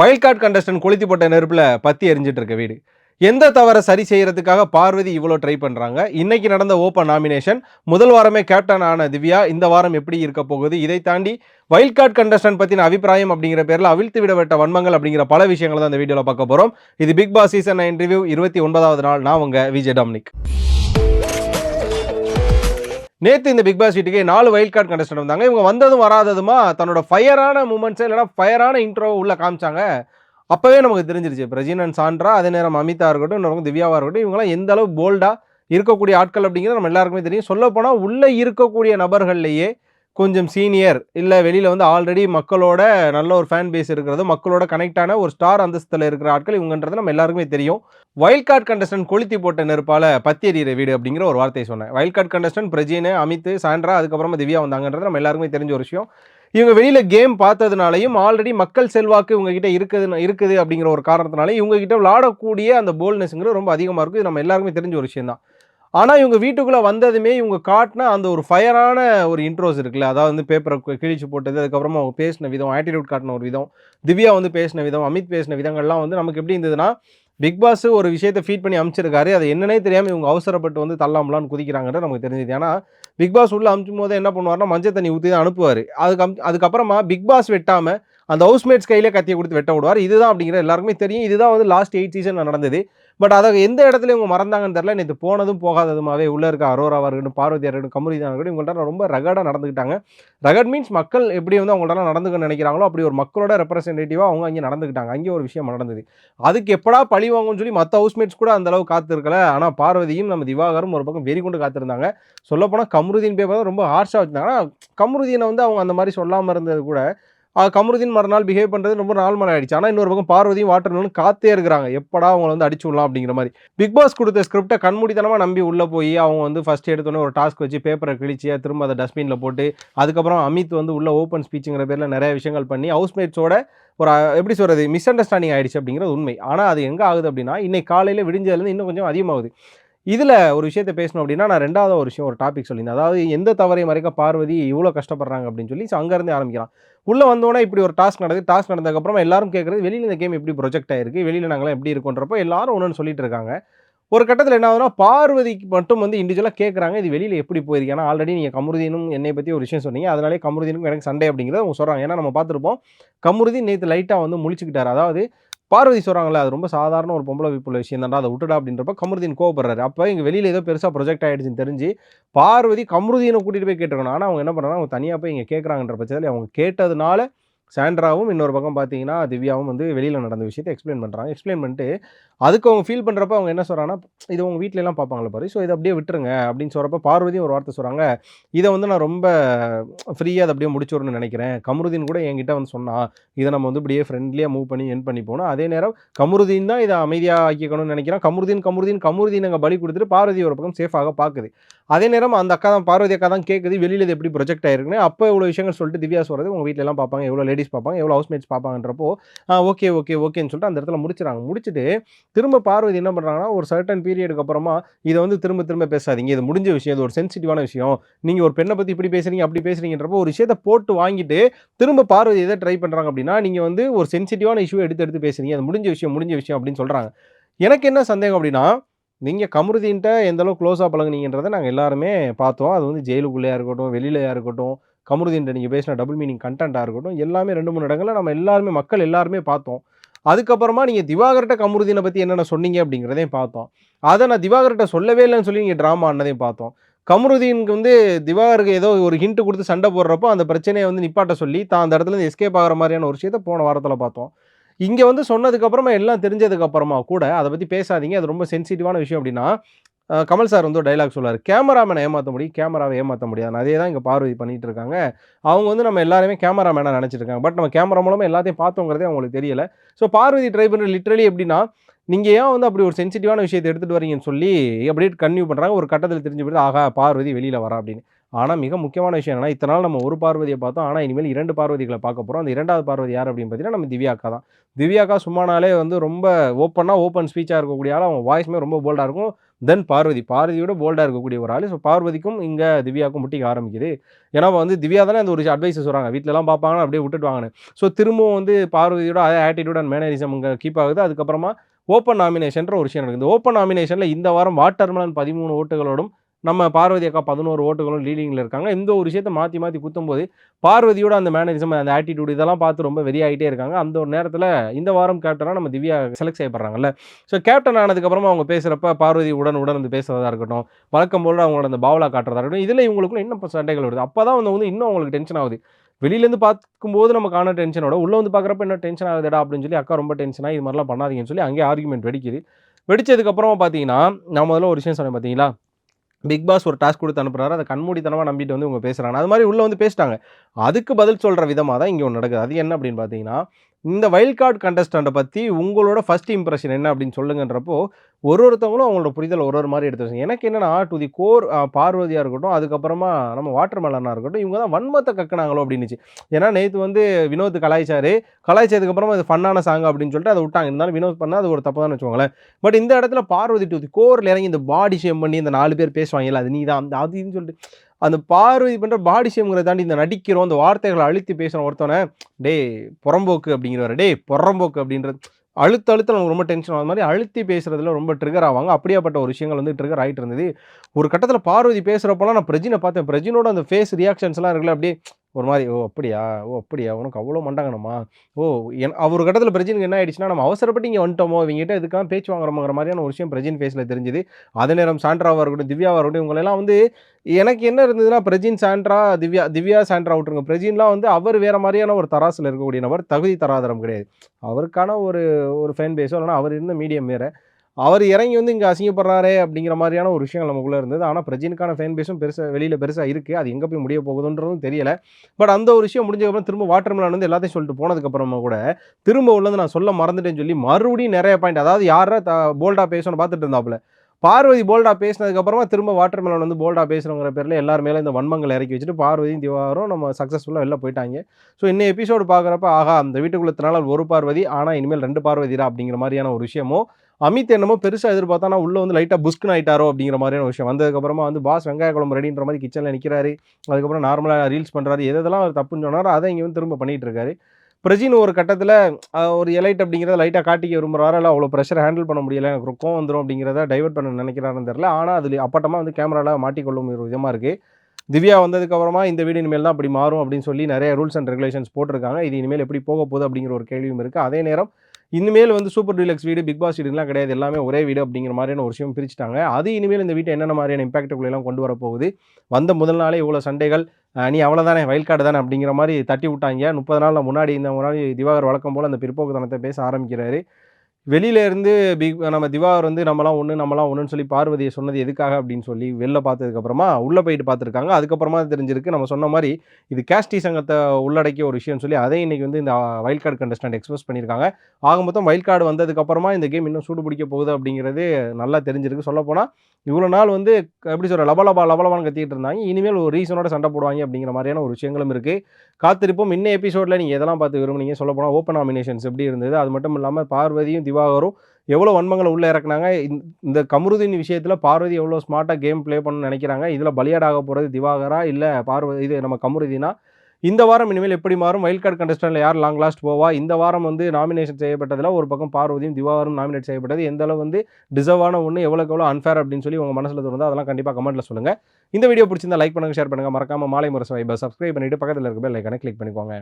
Wild card contestant கொளுத்தி போட்ட பற்றி பத்தி எரிஞ்சிட்டு இருக்க வீடு. எந்த தவறை சரி செய்யறதுக்காக பார்வதி இவ்வளோ ட்ரை பண்ணுறாங்க இன்னைக்கு நடந்த ஓப்பன் நாமினேஷன் முதல் வாரமே கேப்டன் ஆன திவ்யா இந்த வாரம் எப்படி இருக்க போகுது? இதை தாண்டி வைல்ட் கார்டு கண்டஸ்டன்ட் பற்றின அபிப்பிராயம் அப்படிங்கிற பேரில் அவிழ்த்து விடப்பட்ட வன்மங்கள் அப்படிங்கிற பல விஷயங்களை தான் இந்த வீடியோவில் பார்க்க போகிறோம் இது Bigg Boss season nine review இருபத்தி ஒன்பதாவது நாள். நான் உங்கள் விஜய் டாமினிக் நேற்று இந்த பிக் பாஸ் வீட்டுக்கு நாலு வைல்ட் கார்டு கண்டஸ்டன்ட் வந்தாங்க. இவங்க வந்ததும் வராததுமா தன்னோட ஃபயரான மூமெண்ட்ஸ் இல்லைனா ஃபயரான இன்ட்ரோ உள்ள காமிச்சாங்க. அப்போவே நமக்கு தெரிஞ்சிருச்சு. பிரஜினன் சாண்ட்ரா அதே நேரம் அமிதா இருக்கட்டும் நமக்கு திவ்யாவாக இருக்கட்டும் இவங்கலாம் எந்த அளவு போல்டாக இருக்கக்கூடிய ஆட்கள் அப்படிங்கிறது நம்ம எல்லாருக்குமே தெரியும். சொல்லப் உள்ளே இருக்கக்கூடிய நபர்கள்லேயே கொஞ்சம் சீனியர் இல்லை வெளியில் வந்து ஆல்ரெடி மக்களோட நல்ல ஒரு ஃபேன் பேஸ் இருக்கிறது மக்களோட கனெக்டான ஒரு ஸ்டார் அந்தஸ்தில் இருக்கிற ஆட்கள் இவங்கன்றது நம்ம எல்லாருக்குமே தெரியும். வைல்ட் கார்டு கண்டஸ்டன்ட் கொளுத்தி போட்ட நெருப்பால் பத்தியறிகிற வீடு அப்படிங்கிற ஒரு வார்த்தையை சொன்னேன். Wild card contestant Prajin Amit Sandra அதுக்கப்புறமா திவ்யா வந்தாங்கன்றது நம்ம எல்லாருக்குமே தெரிஞ்ச ஒரு விஷயம். இவங்க வெளியில் கேம் பார்த்ததுனாலையும் ஆல்ரெடி மக்கள் செல்வாக்கு இவங்ககிட்ட இருக்குது இருக்குது அப்படிங்கிற ஒரு காரணத்தினால இவங்ககிட்ட விளாடக்கூடிய அந்த போல்னஸ்ங்கிறது ரொம்ப அதிகமாக இருக்கும். இது நம்ம எல்லாருக்குமே தெரிஞ்ச ஒரு விஷயம் தான் ஆனால் இவங்க வீட்டுக்குள்ளே வந்ததுமே இவங்க காட்டின அந்த ஒரு ஃபயரான ஒரு இன்ட்ரோஸ் இருக்குல்ல. அதாவது வந்து பேப்பரை கிழிச்சு போட்டது அதுக்கப்புறமா அவங்க பேசின விதம் ஆட்டிடியூட் காட்டின ஒரு விதம் திவ்யா வந்து பேசின விதம் அமித் பேசின விதங்கள்லாம் வந்து நமக்கு எப்படி இருந்ததுன்னா பிக் பாஸ் ஒரு விஷயத்தை ஃபீட் பண்ணி அமைச்சிருக்காரு. அது என்னன்னே தெரியாமல் இவங்க அவசரப்பட்டு வந்து தள்ளாமலான்னு குதிக்கிறாங்கன்னு நமக்கு தெரிஞ்சது. ஏன்னா பிக் பாஸ் உள்ளே அமுச்சும் போது என்ன பண்ணுவார்னா மஞ்சள் தண்ணி ஊற்றி தான் அனுப்புவார். அதுக்கு அம் அதுக்கப்புறமா பிக் பாஸ் வெட்டாமல் அந்த ஹவுஸ்மேட்ஸ் கையிலே கத்தியை கொடுத்து வெட்ட விடுவார். இதுதான் அப்படிங்கிற எல்லாருக்குமே தெரியும். இதுதான் வந்து லாஸ்ட் எயிட் சீசன் நடந்தது. பட் அதை எந்த இடத்துல இவங்க மறந்தாங்கன்னு தெரில நேற்று போனதும் போகாததுமாவே உள்ளே இருக்க அரோராவாக இருக்கட்டும் பார்வதியாக இருக்கட்டும் கமரிதாக இருக்கட்டும் இவங்கள்ட்ட ரொம்ப ரகடாக நடந்துக்கிட்டாங்க. ரகட் மீன்ஸ் மக்கள் எப்படி வந்து அவங்கள்ட்ட நடந்துக்க நினைக்கிறாங்களோ அப்படி ஒரு மக்களோட ரெப்ரசன்டேட்டிவாக அவங்க அங்கே நடந்துக்கிட்டாங்க. அங்கே ஒரு விஷயம் நடந்தது. அதுக்கு எப்படா பழி வாங்கும்னு சொல்லி மற்ற ஹவுஸ்மேட்ஸ் கூட அந்த அளவு காத்திருக்கல. ஆனால் பார்வதியும் நம்ம திவாகரும் ஒரு பக்கம் வெறி கொண்டு காத்திருந்தாங்க சொல்லப்போனால் கமருதீன் பேப்பர் ரொம்ப ஹார்ஷாக வச்சுருந்தாங்க. ஆனால் கமருதீனை வந்து அவங்க அந்த மாதிரி சொல்லாமல் இருந்தது கூட கமருதீன் மறுநாள் பிஹேவ் பண்ணுறது ரொம்ப நாள் மணி ஆயிடுச்சு. ஆனால் இன்னொரு பக்கம் பார்வதியும் வாட்டர்னு காத்தே இருக்கிறாங்க. எப்படா அவங்கள வந்து அடிச்சு விடலாம் அப்படிங்கிற மாதிரி. பிக் பாஸ் கொடுத்த ஸ்கிரிப்டை கண்மூடித்தனமாக நம்பி உள்ளே போய் அவங்க வந்து ஃபர்ஸ்ட் எடுத்தோன்னே ஒரு டாஸ்க் வச்சு பேப்பரை கிழிச்சு திரும்ப அதை டஸ்ட்பினில் போட்டு அதுக்கப்புறம் அமித் வந்து உள்ள ஓப்பன் ஸ்பீச்சுங்கிற பேரில் நிறைய விஷயங்கள் பண்ணி ஹவுஸ்மேட்ஸோட ஒரு எப்படி சொல்கிறது மிஸ் அண்டர்ஸ்டாண்டிங் ஆயிடுச்சு அப்படிங்கிறது உண்மை. ஆனால் அது எங்கே ஆகுது அப்படின்னா இன்னைக்கு காலையில் விடிஞ்சதுலேருந்து இன்னும் கொஞ்சம் அதிகமாகுது. இதில் ஒரு விஷயத்தை பேசணும் அப்படின்னா நான் ரெண்டாவது ஒரு விஷயம் ஒரு டாபிக் சொல்லியிருந்தேன். அதாவது எந்த தவறை மறைக்க பார்வதி இவ்வளோ கஷ்டப்படுறாங்க அப்படின்னு சொல்லி ஸோ அங்கேருந்து ஆரம்பிக்கலாம் உள்ளே வந்தோடனே இப்படி ஒரு டாஸ்க் நடக்குது. டாஸ்க் நடந்ததுக்கப்புறம் எல்லாரும் கேட்குறது வெளியில் இந்த கேம் எப்படி ப்ரொஜெக்ட் ஆயிருக்கு வெளியில் நாங்களாம் எப்படி இருக்கோன்றப்போ எல்லாரும் ஒன்று சொல்லிட்டு இருக்காங்க. ஒரு கட்டத்தில் என்ன ஆகுதுன்னா பார்வதிக்கு மட்டும் வந்து இண்டிவிஜுவலாக கேட்குறாங்க இது வெளியில் எப்படி போயிருக்கு ஏன்னா ஆல்ரெடி நீங்கள் கமருதீனும் என்னை பற்றி ஒரு விஷயம் சொன்னீங்க. அதனாலே கமருதீனுக்கும் எனக்கு சண்டை அப்படிங்கிறத அவங்க சொல்கிறாங்க ஏன்னா நம்ம பார்த்துருப்போம் கமருதீன் நேற்று லைட்டாக வந்து முழிச்சுக்கிட்டார். அதாவது பார்வதி சொல்கிறாங்களே அது ரொம்ப சாதாரண ஒரு பொம்பளை வீப்புள்ள விஷயம் தான்டா அதை விட்டுடா அப்படின்றப்ப கமருதீன் கோவப்படுறாரு. அப்போ இங்கே வெளியில் ஏதோ பெருசாக ப்ரொஜெக்ட் ஆகிடுச்சின்னு தெரிஞ்சு பார்வதி கமருதீனை கூட்டிகிட்டு போய் கேட்டிருக்கணும். ஆனால் அவங்க என்ன பண்ணுறாங்க அவங்க தனியாக போய் இங்கே கேட்குறாங்கன்ற பட்சத்தில் அவங்க கேட்டதுனால சாண்ட்ராவும் இன்னொரு பக்கம் பார்த்தீங்கன்னா திவ்யாவும் வந்து வெளியில் நடந்த விஷயத்தை எக்ஸ்பிளைன் பண்ணுறாங்க எக்ஸ்பிளைன் பண்ணிட்டு அதுக்கு அவங்க ஃபீல் பண்ணுறப்ப அவங்க என்ன சொல்கிறாங்கன்னா இது உங்கள் வீட்டிலலாம் எல்லாம் பார்ப்பாங்களே பாரு. ஸோ இதை அப்படியே விட்டுருங்க. அப்படின்னு சொல்கிறப்ப பார்வதியும் ஒரு வார்த்தை சொல்கிறாங்க இதை வந்து நான் ரொம்ப ஃப்ரீயாக அதை அப்படியே முடிச்சுடணும்னு நினைக்கிறேன். கமருதீன் கூட என்கிட்ட வந்து சொன்னால் இதை நம்ம வந்து இப்படியே ஃப்ரெண்ட்லியாக மூவ் பண்ணி என் பண்ணி போனோம் அதே நேரம் கமருதீன் தான் இதை அமைதியாக ஆக்கிக்கணும்னு நினைக்கிறேன். கமருதீன் கமருதீன் கமருதீன் அங்கே பலி கொடுத்துட்டு பார்வதி ஒரு பக்கம் சேஃபாக பார்க்குது. அதே நேரம் அந்த அக்கா தான் பார்வதி அக்கா தான் கேட்குது வெளியில் இது எப்படி ப்ரொஜெக்ட் ஆயிருக்குன்னு. அப்போ இவ்வளோ விஷயங்கள் சொல்லிட்டு திவ்யா சொல்கிறது உங்கள் வீட்டிலலாம் எல்லாம் பார்ப்பாங்க எவ்வளோ லேடிஸ் பார்ப்பாங்க எவ்வளோ ஹவுஸ்மேட்ஸ் பார்ப்பாங்கன்றப்போ ஓகே ஓகே ஓகேன்னு சொல்லிட்டு அந்த இடத்துல முடிச்சிடறாங்க முடிச்சுட்டு திரும்ப பார்வதி என்ன பண்ணுறாங்கன்னா ஒரு சர்டன் பீரியடுக்கு அப்புறமா இதை வந்து திரும்ப திரும்ப பேசாதீங்க. இது முடிஞ்ச விஷயம் இது ஒரு சென்சிட்டிவான விஷயம். நீங்கள் ஒரு பெண்ணை பற்றி இப்படி பேசுறீங்க அப்படி பேசுறீங்கன்றப்போ ஒரு விஷயத்தை போட்டு வாங்கிட்டு திரும்ப பார்வதி எதை ட்ரை பண்ணுறாங்க அப்படின்னா நீங்கள் வந்து ஒரு சென்சிட்டிவான இஷ்யூ எடுத்து எடுத்து பேசுறீங்க. அது முடிஞ்ச விஷயம் முடிஞ்ச விஷயம் அப்படின்னு சொல்கிறாங்க எனக்கு என்ன சந்தேகம் அப்படின்னா நீங்கள் கமருதீன்ட்ட எந்த அளவுக்கு க்ளோஸாக பழகுனீங்கன்றதை நாங்கள் எல்லாருமே பார்த்தோம். அது வந்து ஜெயிலுக்குள்ளேயா இருக்கட்டும் வெளியிலையாக இருக்கட்டும் கமருதீன்ட்ட நீங்கள் பேசின டபுள் மீனிங் கண்டென்ட்டாக இருக்கட்டும் எல்லாமே ரெண்டு மூணு இடங்களில் நம்ம எல்லாருமே மக்கள் எல்லாருமே பார்த்தோம். அதுக்கப்புறமா நீங்கள் திவாகர்கிட்ட கமருதீனை பற்றி என்னென்ன சொன்னீங்க அப்படிங்கிறதையும் பார்த்தோம். அதை நான் திவாகர்கிட்ட சொல்லவே இல்லைன்னு சொல்லி நீங்கள் ட்ராமா ஆனதையும் பார்த்தோம். கமருதீனுக்கு வந்து திவாகருக்கு ஏதோ ஒரு ஹிண்ட் கொடுத்து சண்டை போடுறப்போ அந்த பிரச்சனையை வந்து நிப்பாட்ட சொல்லி தான் அந்த இடத்துல எஸ்கேப் ஆகிற மாதிரியான ஒரு விஷயத்தை போன வாரத்தில் பார்த்தோம். இங்கே வந்து சொன்னதுக்கப்புறமா எல்லாம் தெரிஞ்சதுக்கப்புறமா கூட அதை பற்றி பேசாதீங்க. அது ரொம்ப சென்சிட்டிவான விஷயம் அப்படின்னா கமல் சார் வந்து ஒரு டைலாக் சொல்லார் கேமராமேனை ஏமாற்ற முடியும் கேமராவை ஏமாற்ற முடியாது. அதே தான் இங்கே பார்வதி பண்ணிட்டு இருக்காங்க. அவங்க வந்து நம்ம எல்லாருமே கேமராமேனாக நினச்சிருக்காங்க. பட் நம்ம கேமரா மூலமாக எல்லாத்தையும் பார்த்தோங்கிறதே அவங்களுக்கு தெரியல. ஸோ பார்வதி ட்ரை பண்ணுற லிட்ரலி எப்படின்னா நீங்கள் ஏன் வந்து அப்படி ஒரு சென்சிட்டிவான விஷயத்தை எடுத்துகிட்டு வரீங்கன்னு சொல்லி அப்படியே கன்டினியூ பண்ணுறாங்க ஒரு கட்டத்தில் தெரிஞ்சு போயிட்டு ஆகா பார்வதி வெளியில் வரா அப்படின்னு. ஆனால் மிக முக்கியமான விஷயம் என்னென்னா இத்தனை நாள் நம்ம ஒரு பார்வதியை பார்த்தோம். ஆனால் இனிமேல் இரண்டு பார்வதிகளை பார்க்க போகிறோம் அந்த இரண்டாவது பார்வதி யார் அப்படின்னு பார்த்தீங்கன்னா நம்ம திவ்யாக்கா தான். திவ்யாக்கா சும்மானாலே வந்து ரொம்ப ஓப்பனாக ஓப்பன் ஸ்பீச்சாக இருக்கக்கூடிய ஆள் அவங்க வாய்ஸுமே ரொம்ப போல்டாக இருக்கும். தென் பார்வதி. பார்வதியோட போல்டாக இருக்கக்கூடிய ஒரு ஆள். ஸோ பார்வதிக்கும் இங்கே திவ்யாவுக்கும் முட்டிக்க ஆரம்பிக்குது. ஏன்னா வந்து திவ்யா தானே அந்த ஒரு அட்வைஸ் சொல்கிறாங்க வீட்டிலலாம் பார்ப்பாங்க அப்படியே விட்டுட்டு ஸோ திரும்பவும் வந்து பார்வதியோட அதே ஆட்டிடியூட் அண்ட் மேனரிசம் இங்கே கீப் ஆகுது. அதுக்கப்புறமா ஓப்பன் நாமினேஷன்ற ஒரு விஷயம் நடக்குது. ஓப்பன் நாமினேஷனில் இந்த வாரம் வாட்டர்மலன் பதிமூணு ஓட்டுகளோடும் நம்ம பார்வதி அக்கா பதினோரு ஓட்டுகளும் லீடிங்கில் இருக்காங்க. இந்த ஒரு விஷயத்தை மாற்றி மாற்றி குத்தும்போது பார்வதியோட அந்த மேனரிசம் அந்த ஆட்டிடியூட் இதெல்லாம் பார்த்து ரொம்ப வெறியாகிட்டே இருக்காங்க. அந்த ஒரு நேரத்தில் இந்த வாரம் கேப்டனாக நம்ம திவ்யா செலக்ட் செய்யப்படுறாங்கல்ல. ஸோ கேப்டன் ஆனதுக்கப்புறமா அவங்க பேசுகிறப்ப பார்வதி உடன் உடன் வந்து பேசுகிறதா இருக்கட்டும் வழக்கம் போல் அவங்களோட அந்த பாவலா காட்டுறதா இருக்கட்டும் இதில் இவங்களுக்குள்ள இன்னும் சண்டைகள் வருது. அப்போ தான் வந்து வந்து இன்னும் அவங்களுக்கு டென்ஷன் ஆகுது. வெளியிலேருந்து பார்க்கும்போது நம்ம காண டென்ஷனோட உள்ளே வந்து பார்க்குறப்ப என்ன டென்ஷன் ஆகுதுடா அப்படின்னு சொல்லி அக்கா ரொம்ப டென்ஷனாக இது மாதிரிலாம் பண்ணாதீங்கன்னு சொல்லி அங்கேயே ஆர்குமெண்ட் வெடிக்குது. வெடிச்சதுக்கப்புறமா பார்த்தீங்கன்னா நான் முதல்ல ஒரு விஷயம் சொன்னேன் பார்த்தீங்களா? பிக் பாஸ் ஒரு டாஸ்க் கொடுத்து அனுப்புறாரு அதை கண்மூடித்தனமாக நம்பிட்டு வந்து இவங்க பேசுகிறாங்க அது மாதிரி உள்ளே வந்து பேசிட்டாங்க. அதுக்கு பதில் சொல்கிற விதமாக தான் இங்கே ஒன்று நடக்குது. அது என்ன அப்படின்னு பார்த்தீங்கன்னா இந்த வைல்ட் கார்டு கண்டஸ்டண்ட்டை பற்றி உங்களோட ஃபஸ்ட் இம்ப்ரெஷன் என்ன அப்படின்னு சொல்லுங்கன்றப்போ ஒரு ஒருத்தவங்களும் அவங்களோட புரிதல் ஒரு ஒரு மாதிரி எடுத்து வச்சுங்க எனக்கு என்னென்னா டு தி கோர் பார்வதியாக இருக்கட்டும் அதுக்கப்புறமா நம்ம வாட்டர் மேலனாக இருக்கட்டும் இவங்க தான் வன்மத்தை கக்கினாங்களோ அப்படின்னுச்சு. ஏன்னா நேற்று வந்து வினோத் கலாய்ச்சாரு. கலாய்ச்சதுக்கப்புறமா அது ஃபன்னான சாங் அப்படின்னு சொல்லிட்டு அதை விட்டாங்க. இருந்தாலும் வினோத் பண்ணால் அது ஒரு தப்பு தான் வச்சுக்கோங்களேன். பட் இந்த இடத்துல பார்வதி டு தி கோரில் இறங்கி இந்த பாடி ஷேம் பண்ணி இந்த நாலு பேர் பேசுவாங்கல்ல அது நீ தான் அது இதுன்னு சொல்லிட்டு அந்த பார்வதி பண்ணுற பாடி ஷேம்ங்கிறத தாண்டி இந்த நடிக்கிறோம் அந்த வார்த்தைகளை அழுத்தி பேசுகிறோம் ஒருத்தவனை டே புறம்போக்கு அப்படிங்கிறவர் டே புறம்போக்கு அப்படின்றது அழுத்த அழுத்த நமக்கு ரொம்ப டென்ஷன் ஆகுது. மாதிரி அழுத்தி பேசுகிறதுல ரொம்ப ட்ரிகர் ஆவாங்க. அப்படியாப்பட்ட ஒரு விஷயங்கள் வந்து ட்ரிகர் ஆகிட்டு இருந்தது. ஒரு கட்டத்தில் பார்வதி பேசுகிறப்போலாம் நான் பிரஜினை பார்த்தேன். பிரஜினோட அந்த ஃபேஸ் ரியாக்ஷன்ஸ்லாம் இருக்குல்ல அப்படியே ஒரு மாதிரி ஓ அப்படியா? ஓ அப்படியா? உனக்கு அவ்வளோ மண்டங்கணுமா ஓ என் அவர் கட்டத்தில் பிரஜினுக்கு என்ன ஆயிடுச்சுன்னா நம்ம அவசரப்பட்டு இங்கே வந்துட்டோமோ? இவங்ககிட்ட இதுக்காக பேச்சு வாங்குறோங்கிற மாதிரியான ஒரு விஷயம் பிரஜின் ஃபேஸில் தெரிஞ்சுது. அதே நேரம் சாண்ட்ராவாக இருக்கட்டும் திவ்யாவாக இருக்கட்டும் இவங்களெல்லாம் வந்து எனக்கு என்ன இருந்ததுன்னா பிரஜின் சாண்ட்ரா திவ்யா திவ்யா சாண்ட்ரா விட்டுருங்க. பிரஜின்லாம் வந்து அவர் வேறு மாதிரியான ஒரு தராசில் இருக்கக்கூடிய நபர் தகுதி தராதரம் கிடையாது. அவருக்கான ஒரு ஒரு ஃபேன் பேஸோ இல்லைனா அவர் இருந்த மீடியம் வேறு. அவர் இறங்கி வந்து இங்கே அசிங்கப்படுறாரே அப்படிங்கிற மாதிரியான ஒரு விஷயங்கள் நமக்குள்ளே இருந்தது. ஆனால் பிரஜினுக்கான ஃபேன் பேஸும் பெருசாக வெளியில் பெருசாக இருக்குது அது எங்கே போய் முடிய போகுதுன்றதும் தெரியல. பட் அந்த ஒரு விஷயம் முடிஞ்சதுக்கப்புறம் திரும்ப வாட்டர் மிலான் வந்து எல்லாத்தையும் சொல்லிட்டு போனதுக்கப்புறமா கூட திரும்ப உள்ளது நான் சொல்ல மறந்துட்டேன்னு சொல்லி மறுபடியும் நிறைய பாயிண்ட் அதாவது யாரை த போல்டாக பேசணும்னு பார்த்துட்டு இருந்தாப்புல பார்வதி போல்டா பேசினதுக்கப்புறமா திரும்ப வாட்டர் மெலன் வந்து போல்டா பேசுகிறோங்கிற பேரில் எல்லார் மேலே இந்த வன்மங்களை இறக்கி வச்சுட்டு பார்வதியும் திவாரும் நம்ம சக்ஸஸ்ஃபுல்லாக வெளில போயிட்டாங்க. ஸோ இன்னும் எபிசோடு பார்க்குறப்ப ஆகா அந்த வீட்டுக்குள்ளத்தினால ஒரு பார்வதி ஆனால் இனிமேல் ரெண்டு பார்வதிரா அப்படிங்கிற மாதிரியான ஒரு விஷயமோ அமித் என்னமோ பெருசாக எதிர்பார்த்தானா உள்ளே வந்து லைட்டாக புஸ்க்குன்னு ஆயிட்டாரோ அப்படிங்கிற மாதிரியான விஷயம். வந்ததுக்கப்புறமா வந்து பாஸ் வெங்காய குழம்பு ரெடின்ற மாதிரி கிச்சனில் நிற்கிறாரு அதுக்கப்புறம் நார்மலாக ரீல்ஸ் பண்ணுறாரு எதெல்லாம் அவர் தப்புன்னு சொன்னாரோ அதை இங்கே வந்து திரும்ப பண்ணிகிட்டு இருக்காரு. பிரஜின் ஒரு கட்டத்தில் ஒரு எலைட் அப்படிங்கிறத லைட்டாக காட்டிக்க விரும்புகிறாரு இல்லை அவ்வளோ ப்ரெஷர் ஹேண்டில் பண்ண முடியல? எனக்கு ரொக்கம் வந்துடும் அப்படிங்கிறத டைவெர்ட் பண்ண நினைக்கிறாருன்னு தெரில ஆனால் அதில் அப்பட்டமாக வந்து கேமராவில் மாட்டிக்கொள்ளும் ஒரு விதமாக இருக்குது திவ்யா வந்ததுக்கப்புறமா இந்த வீடு இனிமேல் தான் அப்படி மாறும் அப்படின்னு சொல்லி நிறைய ரூல்ஸ் அண்ட் ரெகுலேஷன்ஸ் போட்டிருக்காங்க. இது இனிமேல் எப்படி போக போகுது அப்படிங்கிற ஒரு கேள்வியும் இருக்குது அதே நேரம் இனிமேல் வந்து சூப்பர் டீலக்ஸ் வீடு பிக் பாஸ் வீடுலாம் கிடையாது. எல்லாமே ஒரே வீடு அப்படிங்கிற மாதிரியான ஒரு விஷயம் பிரிச்சுட்டாங்க. அது இனிமேல் இந்த வீட்டை என்னென்ன மாதிரியான இம்பாக்டுக்குள்ளெல்லாம் கொண்டு வரப்போகுது? வந்த முதல் நாளே இவ்வளோ சண்டைகள். நீ அவ்வளோதானே வயல் கார்டு தானே அப்படிங்கிற மாதிரி தட்டி விட்டாங்க. முப்பது நாளில் முன்னாடி இந்த முன்னாடி திவாகர் வழக்கம் போல் அந்த பிற்போக்குத்தனத்தை பேச ஆரம்பிக்கிறாரு. வெளியிலேருந்து பி நம்ம திவாகர் வந்து நம்மலாம் ஒன்று நம்மலாம் ஒன்றுன்னு சொல்லி பார்வதியை சொன்னது எதுக்காக அப்படின்னு சொல்லி வெளில பார்த்ததுக்கப்புறமா உள்ளே போயிட்டு பார்த்துருக்காங்க. அதுக்கப்புறமா தெரிஞ்சிருக்கு. நம்ம சொன்ன மாதிரி இது கேஸ்டி சங்கத்தை உள்ளடக்கிய ஒரு விஷயம்னு சொல்லி அதை இன்றைக்கி வந்து இந்த வைல்ட் கார்டு கண்டஸ்டன்ட் எக்ஸ்பிரஸ் பண்ணியிருக்காங்க. ஆக மொத்தம் வைல்ட் கார்டு வந்ததுக்கப்புறமா இந்த கேம் இன்னும் சூடு பிடிக்க போகுது அப்படிங்கிறது நல்லா தெரிஞ்சிருக்கு. சொல்லப்போனால் இவ்வளோ நாள் வந்து எப்படி சொல்கிற லபலபா லபலபான்னு கத்திட்டு இருந்தாங்க. இனிமேல் ஒரு ரீசனோட சண்டை போடுவாங்க அப்படிங்கிற மாதிரியான ஒரு விஷயங்களும் இருக்குது காத்திருப்போம். இன்னும் எபிசோடில் நீங்கள் எதெல்லாம் பார்த்து விரும்புனீங்க. சொல்லப்போனால் ஓப்பன் நாமினேஷன்ஸ் எப்படி இருந்தது? அது மட்டும் இல்லாமல் பார்வதியும் திவாகரும் எவ்வளோ வன்மங்களை உள்ளே இறக்குனாங்க? இந்த கமருதீன் விஷயத்தில் பார்வதி எவ்வளோ ஸ்மார்ட்டாக கேம் ப்ளே பண்ணணும்னு நினைக்கிறாங்க? இதில் பலியாடாக போகிறது திவாகரா? இல்லை பார்வதி இது நம்ம கமருதீனா? இந்த வாரம் இனிமேல் எப்படி மாறும்? வைல்ட் கார்டு கண்டஸ்டன்ட்ல யார் லாங் லாஸ்ட் போவா? இந்த வாரம் வந்து நாமினேஷன் செய்யப்பட்டதில் ஒரு பக்கம் பார்வதியும் திவாகரும் நாமினேட் செய்யப்பட்டது. எந்த அளவு வந்து டிசர்வான ஒன்று எவ்வளோக்கு எவ்வளோ அன்ஃபேர் அப்படின்னு சொல்லி உங்கள் மனசில் தோணுதோ அதெல்லாம் கண்டிப்பாக கமெண்ட்டில் சொல்லுங்கள் இந்த வீடியோ பிடிச்சிருந்தா லைக் பண்ணுங்கள் ஷேர் பண்ணுங்கள் மறக்காமல் மாலை முரசு வைபர் சப்ஸ்கிரைப் பண்ணிவிட்டு பக்கத்தில் இருக்க பெல் லைக்கான கிளிக் பண்ணிக்கோங்க.